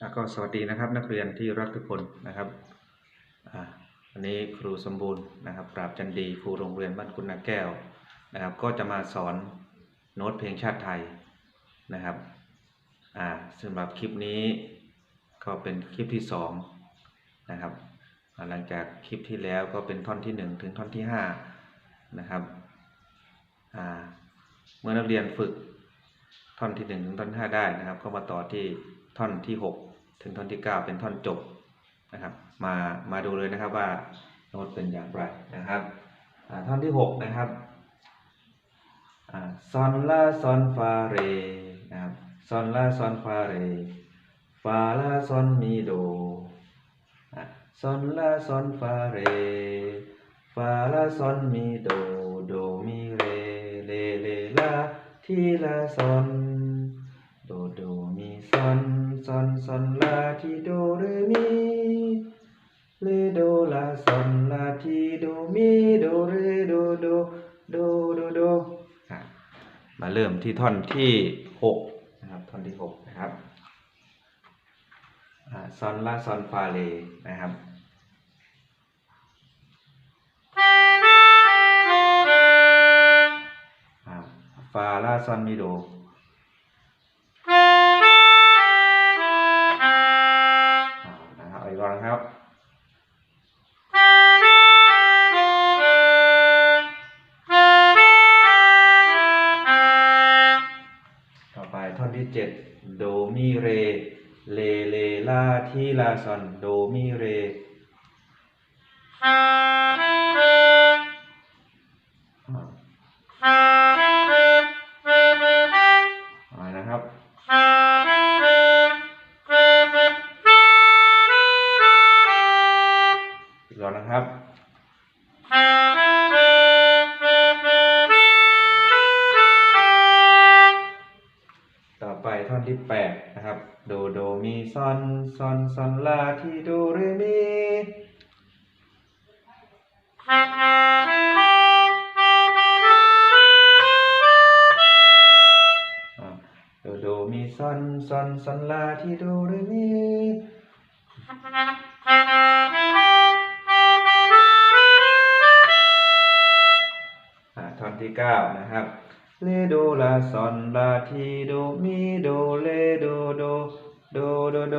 แล้วก็สวัสดีนะครับนักเรียนที่รักทุกคนนะครับวันนี้ครูสมบูรณ์นะครับปราบจันดีครูโรงเรียนบ้านคุณนาแก้วนะครับ ก็จะมาสอนโน้ตเพลงชาติไทยนะครับอ่าสำหรับคลิปนี้ก็เป็นคลิปที่สองนะครับหลังจากคลิปที่แล้วก็เป็นท่อนที่หนึ่งถึงท่อนที่ห้านะครับอ่าเมื่อนักเรียนฝึกท่อนที่หนึ่งถึงท่อนห้าได้นะครับ ก็มาต่อที่ท่อนที่หก ถึงท่อนที่เก้าเป็นท่อนจบนะครับ มามาดูเลยนะครับว่าโน้ตเป็นอย่างไรนะครับท่อนที่หกนะครับซอนลาซอนฟาเรนะครับซอนลาซอนฟาเรฟาลาซอนมีโดอะซอนลาซอนฟาเรฟาลาซอนมีโดโดมีเรเลเลลาทีละซอนโดโดมีซอน ซอนซอนลาทีโดเรมีเลโดลาซอนลาทีโดมีโดเรโดโดโดโดโดมาเริ่มที่ท่อนที่หกนะครับท่อนที่หกนะครับซอนลาซอนฟาเลนะครับฟาลาซอนมิโด เจ็ดโดมิเร เลเลลาทีลาซอนโดมิเร นะครับ อีกรอบนะครับ ท่อนที่แปดนะครับโดโดมีซอนซอนซอนลาทีโดเรมีโดโดมีซอนซอนซอนลาทีโดเรมีท่อนที่เก้านะครับ เลโดลาซอนลาทีโดมีโดเลโดโดโดโดโด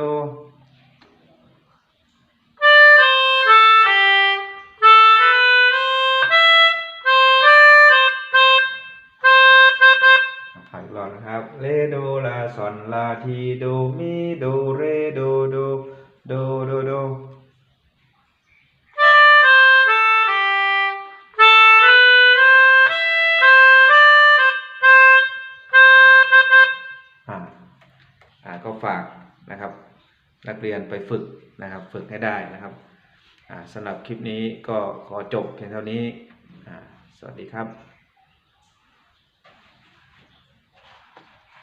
อะอีกรอนครับเลโดลาซอนลาทีโดมีโดเรโดโดโดากนะครับ นักเรียนไปฝึกนะครับ ฝึกให้ได้นะครับสำหรับคลิปนี้ก็ขอจบเพียงเท่านี้สวัสดีครับ